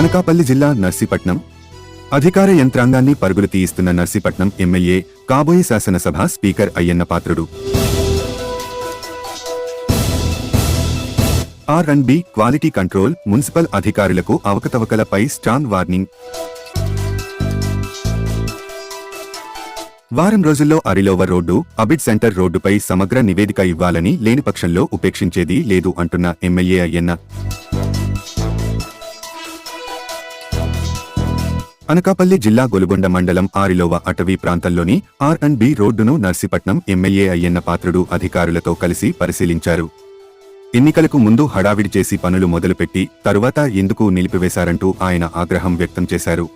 అనకాపల్లి జిల్లా నర్సీపట్నం. అధికార యంత్రాంగాన్ని పరుగులు తీయిస్తున్న నర్సీపట్నం ఎమ్మెల్యే కాబోయే శాసనసభ speaker Ayyanna Patrudu. R and B quality control municipal అధికారులకు అవకతవకలపై స్ట్రాంగ్ వార్నింగ్. వారం రోజుల్లో అరిలోవర్ రోడ్డు అబిడ్ సెంటర్ రోడ్డుపై సమగ్ర నివేదిక ఇవ్వాలని లేని పక్షంలో ఉపేక్షించేది లేదు అంటున్న ఎమ్మెల్యే అయ్యన్న. అనకాపల్లి జిల్లా గొలుగొండ మండలం ఆరిలోవ అటవీ ప్రాంతంలోని ఆర్ అండ్ బి రోడ్డును నర్సీపట్నం ఎమ్మెల్యే అయ్యన్న పాత్రుడు అధికారులతో కలిసి పరిశీలించారు. ఎన్నికలకు ముందు హడావిడి చేసి పనులు మొదలుపెట్టి తరువాత ఎందుకు నిలిపివేశారంటూ ఆయన ఆగ్రహం వ్యక్తం చేశారు.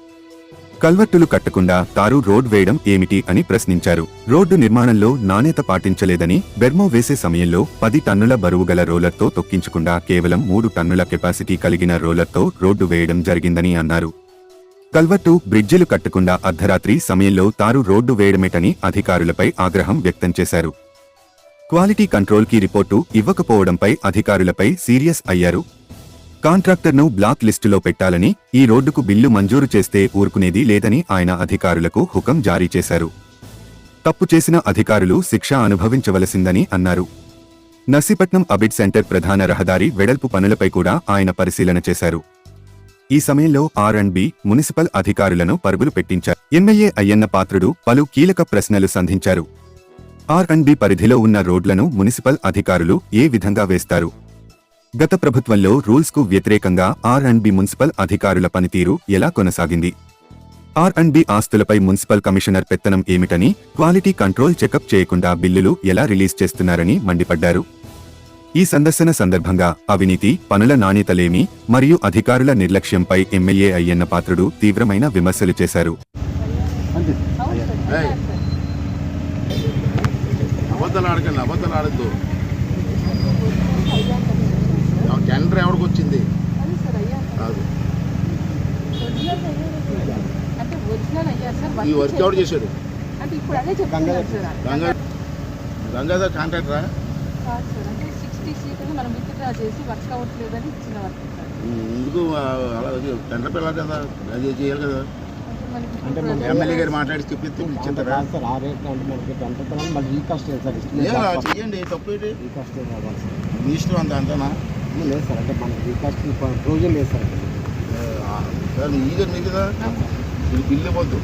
కల్వర్టులు కట్టకుండా తారు రోడ్ వేయడం ఏమిటి అని ప్రశ్నించారు. రోడ్డు నిర్మాణంలో నాణ్యత పాటించలేదని బెర్మో వేసే సమయంలో పది టన్నుల బరువు గల రోలర్తో తొక్కించకుండా కేవలం మూడు టన్నుల కెపాసిటీ కలిగిన రోలర్తో రోడ్డు వేయడం జరిగిందని అన్నారు. కల్వర్టు బ్రిడ్జిలు కట్టకుండా అర్ధరాత్రి సమయంలో తారు రోడ్డు వేయడమేటని అధికారులపై ఆగ్రహం వ్యక్తం చేశారు. క్వాలిటీ కంట్రోల్కి రిపోర్టు ఇవ్వకపోవడంపై అధికారులపై సీరియస్ అయ్యారు. కాంట్రాక్టర్ను బ్లాక్ లిస్టులో పెట్టాలని ఈ రోడ్డుకు బిల్లు మంజూరు చేస్తే ఊరుకునేది లేదని ఆయన అధికారులకు హుకం జారీ చేశారు. తప్పు చేసిన అధికారులు శిక్ష అనుభవించవలసిందని అన్నారు. నర్సీపట్నం అబిడ్ సెంటర్ ప్రధాన రహదారి వెడల్పు పనులపై కూడా ఆయన పరిశీలన చేశారు. ఈ సమయంలో ఆర్ అండ్ బి మున్సిపల్ అధికారులను పరుగులు పెట్టించారు. ఎమ్మెల్యే అయ్యన్న పాత్రుడు పలు కీలక ప్రశ్నలు సంధించారు. ఆర్ అండ్ బి పరిధిలో ఉన్న రోడ్లను మున్సిపల్ అధికారులు ఏ విధంగా వేస్తారు? గత ప్రభుత్వంలో రూల్స్కు వ్యతిరేకంగా ఆర్ అండ్ బి మున్సిపల్ అధికారుల పనితీరు ఎలా కొనసాగింది? ఆర్ అండ్ బి ఆస్తులపై మున్సిపల్ కమిషనర్ పెత్తనం ఏమిటని క్వాలిటీ కంట్రోల్ చెకప్ చేయకుండా బిల్లులు ఎలా రిలీజ్ చేస్తున్నారని మండిపడ్డారు. ఈ సందర్శన సందర్భంగా అవినీతి పనుల నాణ్యతలేమి మరియు అధికారుల నిర్లక్ష్యంపై ఎమ్మెల్యే అయ్యన్న పాత్రుడు తీవ్రమైన విమర్శలు చేశారు. ఎవరికి వచ్చింది? ఈ వర్క్ ఎవరు చేశాడు? గంగాధర్ కాంట్రాక్టరా? సీట్లు మనం విత్డ్రా చేసి వర్క్ అవ్వట్లేదని ఇచ్చిన వర్క్ సార్ ఎందుకు అలా టెండర్ పిల్లలు కదా అది చేయాలి కదా అంటే ఎమ్మెల్యే గారు మాట్లాడి చెప్పిస్తే సార్ ఆ రేట్ అంటే మనకి మళ్ళీ రీకాస్ట్ చేయాలి సార్ తప్పు ఏంటి రీకాస్ట్ కావాలి సార్ మీ ఇష్టం అంత అంతనా లేదు సార్ అంటే మనకి రీకాస్ట్ ప్రొవిజన్ లేదు సార్ సార్ కదా ఇది బిల్లు మొత్తం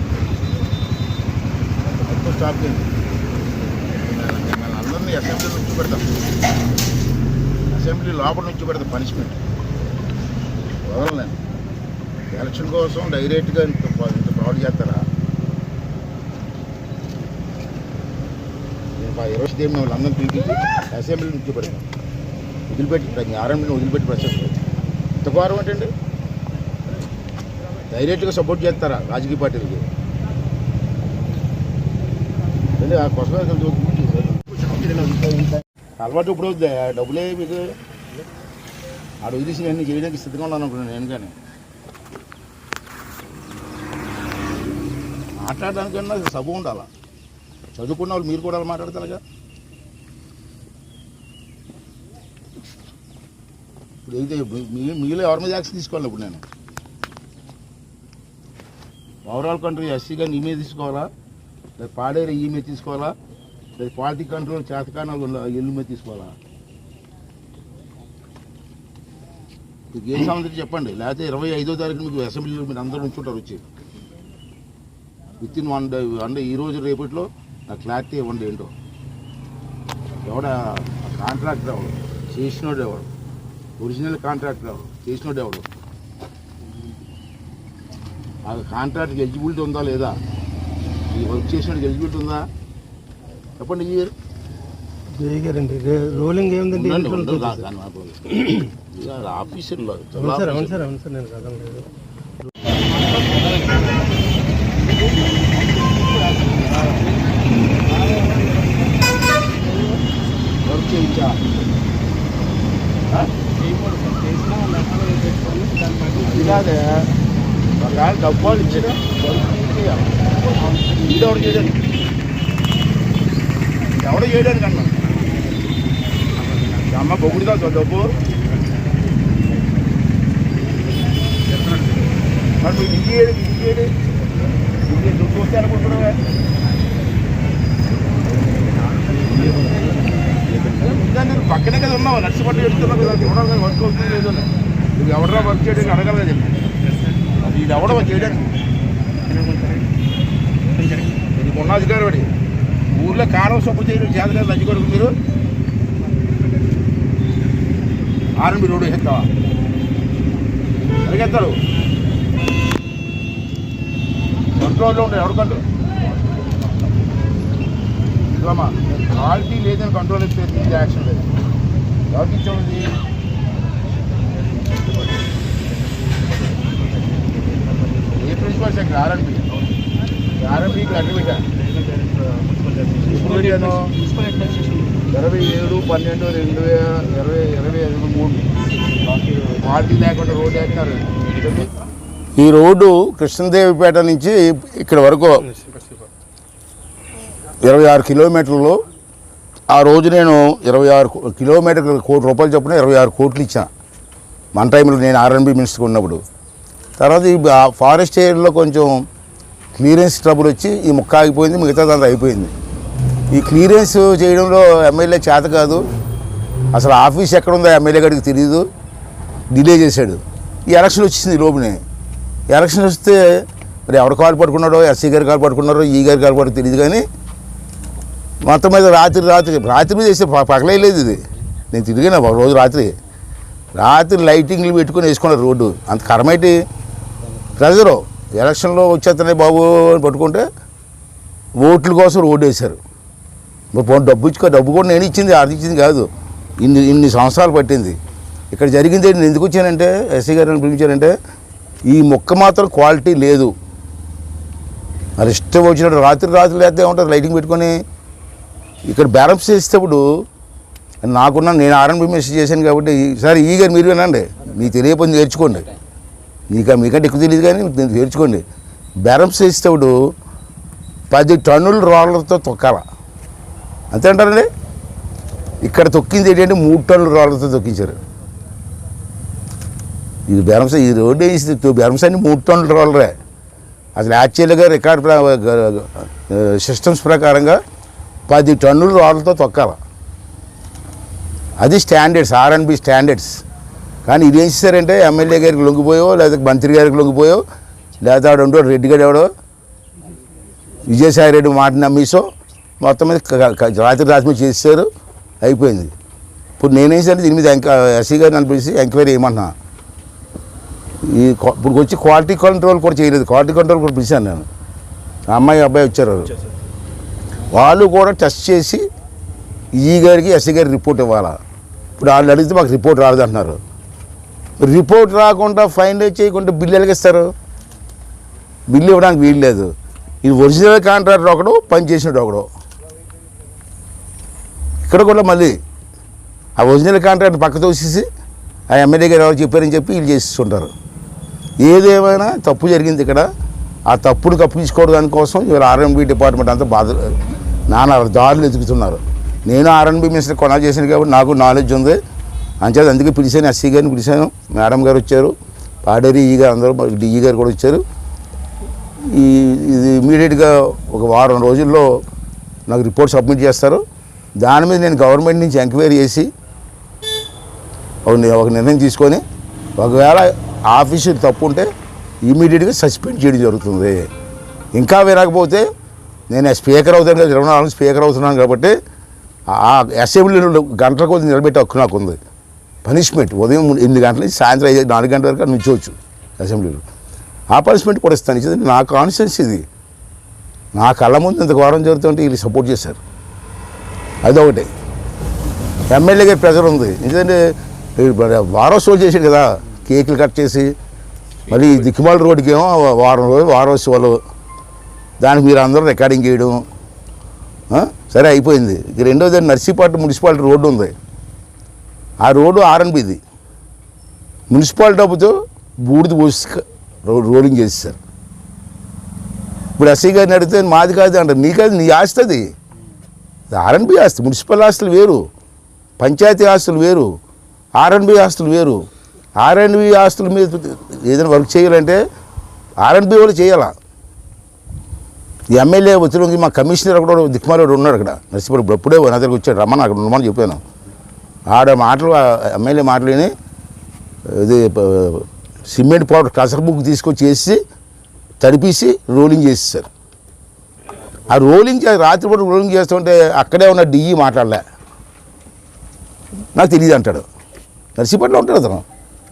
స్టాప్ చేయండి మిమ్మల్ని అందరినీ అసెంబ్లీ నుంచి పెడతాం అసెంబ్లీ లోపల నుంచి పెడితే పనిష్మెంట్ వదలలేను ఎలక్షన్ కోసం డైరెక్ట్గా ఇంత ఇంత ఫ్రాడ్ చేస్తారా? నేను మా ఇరవై దేవి మిమ్మల్ని అందరం పిలిపించి అసెంబ్లీ నుంచి పెడతాం. వదిలిపెట్టి ఆర్ఎంని వదిలిపెట్టి ప్రశ్న ఇంత ఘోరం ఏంటండి? డైరెక్ట్గా సపోర్ట్ చేస్తారా రాజకీయ పార్టీలకి? అంటే ఆ కోసమే అలవాటు ఇప్పుడు వద్దా? డబ్బులే మీకు. ఆడ వదిలేసి నేను చేయడానికి సిద్ధంగా ఉన్నాను అనుకున్నాను నేను కానీ. మాట్లాడడానికన్నా సభ ఉండాలా? చదువుకున్న వాళ్ళు మీరు కూడా మాట్లాడతారుగా. ఇప్పుడు ఏదైతే మీలో ఎవరి మీద యాక్షన్ తీసుకోవాలి ఇప్పుడు నేను? ఓవరాల్ కంట్రీ ఎస్సీగా నీ మీద తీసుకోవాలా? లేదా పాడేరు ఈ మీద తీసుకోవాలా? క్వాలిటీ కంట్రోల్ చేతకానాలు ఎల్లు ఇల్లు మీద తీసుకోవాలా? మీకు ఏం సంబంధించి చెప్పండి? లేకపోతే ఇరవై ఐదో తారీఖు మీకు అసెంబ్లీలో మీరు అందరూ ఉంచుంటారు వచ్చి. విత్ ఇన్ వన్ డే అంటే ఈ రోజు రేపట్లో నా క్లారిటీ ఇవ్వండి ఏంటో. ఎవడ? కాంట్రాక్టర్ ఎవడు? చేసినోడు ఎవడు? ఒరిజినల్ కాంట్రాక్టర్ ఎవడు? చేసినోడు ఎవడు? ఆ కాంట్రాక్ట్కి ఎలిజిబిలిటీ ఉందా లేదా? ఈ వర్క్ చేసినోడికి ఎలిజిబిలిటీ ఉందా? చెప్పండి ఈ ఇయర్ గారండి రోలింగ్ ఏముందండి ఉండండి, ఇంట్లో ఉండండి, ఉంటుంది. రా- కానీ నాకు ఇక ఆఫీసర్లో అవును సార్ అవును సార్ అవును సార్ నేను కాదనలేదు వర్క్ చేయించా ఆ? ఇలాగే ఒకవేళ డబ్బాలు ఇచ్చిన వర్క్ చేయాలి ఈడెవడు చేయడానికి ఎవడో చేయడానికి అన్నా అమ్మ బొగుడుగా డబ్బు మరి మీరు ఇంకేది ఇంకేది ఇంకేది దుడ్డు వస్తే అనుకుంటున్నావా? పక్కనే కదా ఉన్నావు నర్సిపట్టు చెప్తున్నావు కదా ఎవడో వర్క్ అవుతుంది లేదో. నువ్వు ఎవడరా వర్క్ చేయడానికి అడగాలి కదా చెప్పి ఇది ఎవడో చేయడానికి. ఇది ఉన్న అధికారి వాడి ఊర్లో కారం సొప్పు చేయడం చేతలేదు కదా లంచ్ కొడుకు మీరు. ఆర్ఎంబి రోడ్డు వేసేస్తావా అడిగేస్తాడు కంట్రోల్లో ఉండే ఎవరు కంట్రోల్? ఇదమ్మా క్వాలిటీ లేదని కంట్రోల్ ఇస్తే ఇది యాక్షన్ లేదు. ఎవరికి ఇచ్చాము ఏ ప్రిన్సిపల్ సెక్రటరీ? ఆర్ఎంపీ ఆర్ఎంపీకి లెటర్ పెట్టా ఇరవై ఏడు పన్నెండు రెండు వేల ఇరవై ఇరవై ఐదు మూడు క్వాలిటీ లేకుండా రోడ్డు వేస్తున్నారు ఈ రోడ్డు కృష్ణదేవిపేట నుంచి ఇక్కడ వరకు ఇరవై ఆరు కిలోమీటర్లు. ఆ రోజు నేను ఇరవై ఆరు కిలోమీటర్లు కోటి రూపాయలు చొప్పున ఇరవై ఆరు కోట్లు ఇచ్చాను. మన టైంలో నేను ఆర్ఎన్బి మినిస్టర్ ఉన్నప్పుడు. తర్వాత ఈ ఫారెస్ట్ ఏరియాలో కొంచెం క్లియరెన్స్ ట్రబుల్ వచ్చి ఈ ముక్క ఆగిపోయింది మిగతాదంతా అయిపోయింది. ఈ క్లియరెన్స్ చేయడంలో ఎమ్మెల్యే చేత కాదు. అసలు ఆఫీస్ ఎక్కడ ఉందో ఎమ్మెల్యే గారికి తెలియదు డిలే చేశాడు. ఈ ఎలక్షన్ వచ్చింది ఈ లోపునే. ఎలక్షన్ వస్తే మరి ఎవరు కాలు పట్టుకున్నాడో ఎస్సీ గారు కాలు పట్టుకున్నారో ఈ గారు కాలు పట్టుకు తెలియదు కానీ మొత్తం మీద రాత్రి రాత్రి రాత్రి మీద వేస్తే పగలేదు ఇది. నేను తిరిగిన రోజు రాత్రి. రాత్రి లైటింగ్లు పెట్టుకొని వేసుకున్నారు రోడ్డు. అంత కరమైటి ప్రెజరు ఎలక్షన్లో వచ్చేస్తున్నాయి బాబు అని పట్టుకుంటే ఓట్ల కోసం రోడ్డు వేశారు మరి పోనీ డబ్బు ఇచ్చుకో డబ్బు కూడా నేను ఇచ్చింది అది ఇచ్చింది కాదు. ఇన్ని ఇన్ని సంవత్సరాలు పట్టింది. ఇక్కడ జరిగింది నేను ఎందుకు వచ్చానంటే ఎస్సీ గారిని పిలిపించానంటే ఈ మొక్క మాత్రం క్వాలిటీ లేదు. మరి ఇష్టం వచ్చినట్టు రాత్రి రాత్రి లేకపోతే ఏమంటారు? లైటింగ్ పెట్టుకొని ఇక్కడ బ్యాలెన్స్ చేసేటప్పుడు నాకున్న నేను ఆర్ఎన్బి మెసేజ్ చేశాను కాబట్టి సరే ఈ గారు మీరు వినండి. మీకు పని నేర్చుకోండి. ఇంకా మీకంటే ఎక్కువ తెలియదు కానీ నేను నేర్చుకోండి. బెరమ్స్ చేసేటప్పుడు పది టన్నుల రోలర్తో తొక్కాల. అంతే అంటారండి? ఇక్కడ తొక్కింది ఏంటంటే మూడు టన్నుల రోలర్తో తొక్కించారు. ఇది బెరమ్స్ ఈ రోడ్డు వేసి బెరమ్స్ అన్ని మూడు టన్నుల రోలరే. అసలు యాక్చువల్గా రికార్డ్ సిస్టమ్స్ ప్రకారంగా పది టన్నుల రోడ్లతో తొక్కాల. అది స్టాండర్డ్స్ ఆర్ఎన్బి స్టాండర్డ్స్. కానీ ఇది ఏం చేశారంటే ఎమ్మెల్యే గారికి లొంగిపోయో లేదా మంత్రి గారికి లొంగిపోయో లేదా ఆడు రెడ్డి గారు ఎవడో విజయసాయి రెడ్డి మాట నమ్మేసో మొత్తం మీద రాత్రి రాత్రి చేశారు అయిపోయింది. ఇప్పుడు నేనేం దీని మీద ఎంక ఎస్సీ గారిని అనిపించి ఎంక్వైరీ చేయమన్నా ఈ ఇప్పుడు వచ్చి క్వాలిటీ కంట్రోల్ కూడా చేయలేదు. క్వాలిటీ కంట్రోల్ కూడా పిలిచాను నేను. అమ్మాయి అబ్బాయి వచ్చారు. వాళ్ళు. వాళ్ళు కూడా టెస్ట్ చేసి ఈ గారికి ఎస్సీ గారికి రిపోర్ట్ ఇవ్వాలా? ఇప్పుడు వాళ్ళు అడిగితే మాకు రిపోర్ట్ రాలేదంటున్నారు. రిపోర్ట్ రాకుండా ఫైన్ చేయకుండా బిల్లు ఎలాగిస్తారు? బిల్లు ఇవ్వడానికి వీలు లేదు. ఇది ఒరిజినల్ కాంట్రాక్టర్ ఒకడు పనిచేసినట్టు ఒకడు. ఇక్కడ కూడా మళ్ళీ ఆ ఒరిజినల్ కాంట్రాక్ట్ పక్క తోసేసి ఆ ఎమ్మెల్యే గారు ఎవరు చెప్పారని చెప్పి వీళ్ళు చేస్తుంటారు. ఏదేమైనా తప్పు జరిగింది ఇక్కడ. ఆ తప్పును కప్పించుకోవడం దానికోసం ఇవాళ ఆర్ఎన్బి డిపార్ట్మెంట్ అంతా బాధ నానా దారులు ఎదుగుతున్నారు. నేను ఆర్ఎన్బి మినిస్టర్ కొనాలి చేశాను కాబట్టి నాకు నాలెడ్జ్ ఉంది. అంచేది అందుకే పిలిచాను ఎస్సీ గారిని పిలిచాను. మేడం గారు వచ్చారు. పాడేరి ఈ గారు అందరూ డిఈ గారు కూడా వచ్చారు. ఈ ఇది ఇమీడియట్గా ఒక వారం రోజుల్లో నాకు రిపోర్ట్ సబ్మిట్ చేస్తారు. దాని మీద నేను గవర్నమెంట్ నుంచి ఎంక్వైరీ చేసి ఒక ఒక నిర్ణయం తీసుకొని ఒకవేళ ఆఫీసు తప్పు ఉంటే ఇమీడియట్గా సస్పెండ్ చేయడం జరుగుతుంది. ఇంకా వినకపోతే నేను స్పీకర్ అవుతాను కదా ఇరవై నాలుగు స్పీకర్ అవుతున్నాను కాబట్టి ఆ అసెంబ్లీలో గంటల కొద్ది నిలబెట్టే హక్కు నాకు ఉంది పనిష్మెంట్ ఉదయం ఎనిమిది గంటల నుంచి సాయంత్రం ఐదు నాలుగు గంటల వరకు నుంచోవచ్చు అసెంబ్లీలో. ఆ పనిష్మెంట్ కూడా ఇస్తాను. ఇది నా కాన్షియన్స్ ఇది. నా కళ్ళ ముందు ఇంత ఘోరం జరుగుతుంటే వీళ్ళు సపోర్ట్ చేశారు. అదొకటి ఎమ్మెల్యే గారి ప్రెజర్ ఉంది. ఎందుకంటే వారోత్సవాలు చేశాడు కదా. కేకులు కట్ చేసి మళ్ళీ దిక్కుమాల రోడ్డుకి ఏమో వారం రోజులు వారోత్సవాలు దానికి మీరు అందరూ రికార్డింగ్ చేయడం. సరే అయిపోయింది. ఇక రెండోది నర్సీపాటు మున్సిపాలిటీ రోడ్డు ఉంది. ఆ రోడ్డు ఆర్ఎన్బిది. మున్సిపాలిటీ డబ్బుతో బూడిద పోసి రోలింగ్ చేసేసారు ఇప్పుడు ఎస్ఐ గారిని అడిగితే మాది కాదు అంటారు నీ కాదు నీ ఆస్తి అది. ఆర్ఎన్బి ఆస్తి మున్సిపల్ ఆస్తులు వేరు పంచాయతీ ఆస్తులు వేరు ఆర్ఎన్బి ఆస్తులు వేరు. ఆర్ఎన్బి ఆస్తుల మీద ఏదైనా వర్క్ చేయాలంటే ఆర్ఎన్బి వాళ్ళు చేయాలా? ఎమ్మెల్యే వచ్చిన మా కమిషనర్ కూడా దిక్కుమాలోడు ఉన్నాడు అక్కడ. నర్సిపల్లి ఇప్పుడు ఎప్పుడే నా దగ్గరికి వచ్చాడు. రమ్మని అక్కడ ఉండమని చెప్పాను. ఆడ మాటలు ఎమ్మెల్యే మాటలు విని ఇది సిమెంట్ పౌడర్ కసర బుక్ తీసుకొచ్చి వేసి తడిపేసి రోలింగ్ చేసేసారు. ఆ రోలింగ్ చే- రాత్రిపూట రోలింగ్ చేస్తుంటే అక్కడే ఉన్న డిఈ మాట్లాడలే. నాకు తెలియదు అంటాడు. నర్సీపేటలో ఉంటాడు అతను.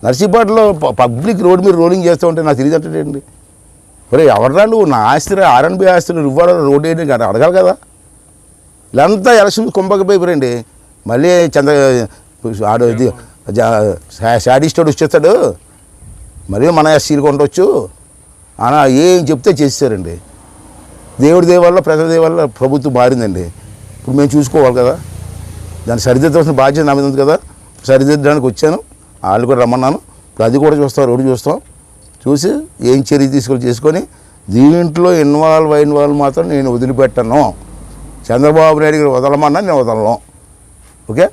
నర్సీపేటలో పబ్లిక్ రోడ్ మీద రోలింగ్ చేస్తూ ఉంటే నాకు తెలియదు అంటాడండి ఒరే ఎవరా నువ్వు? నా ఆస్తి ఆర్ఎన్బి ఆస్తులు ఇవ్వాలి? రోడ్ వేయడం కదా అడగాలి కదా. వీళ్ళంతా ఎలక్షన్ కుంభకపోయిపోరండి మళ్ళీ చంద్ర ఆడు ఇది శాడిస్టోడు వచ్చేస్తాడు. మరీ మన ఎస్సీలు కొండొచ్చు అలా ఏం చెప్తే చేసేసారండి దేవుడి దేవల్ల ప్రజల దేవల్ల ప్రభుత్వం మారిందండి. ఇప్పుడు మేము చూసుకోవాలి కదా. దాన్ని సరిదిద్దవలసిన బాధ్యత నా మీద ఉంది కదా. సరిదిద్దడానికి వచ్చాను. వాళ్ళు కూడా రమ్మన్నాను. ఇప్పుడు అది కూడా చూస్తాం రోడ్డు చూస్తాం. చూసి ఏం చర్య తీసుకొని చేసుకొని దీంట్లో ఇన్వాల్వ్ అయిన వాళ్ళు మాత్రం నేను వదిలిపెట్టను. చంద్రబాబు నాయుడు గారు వదలమన్నా నేను వదలను. ఓకే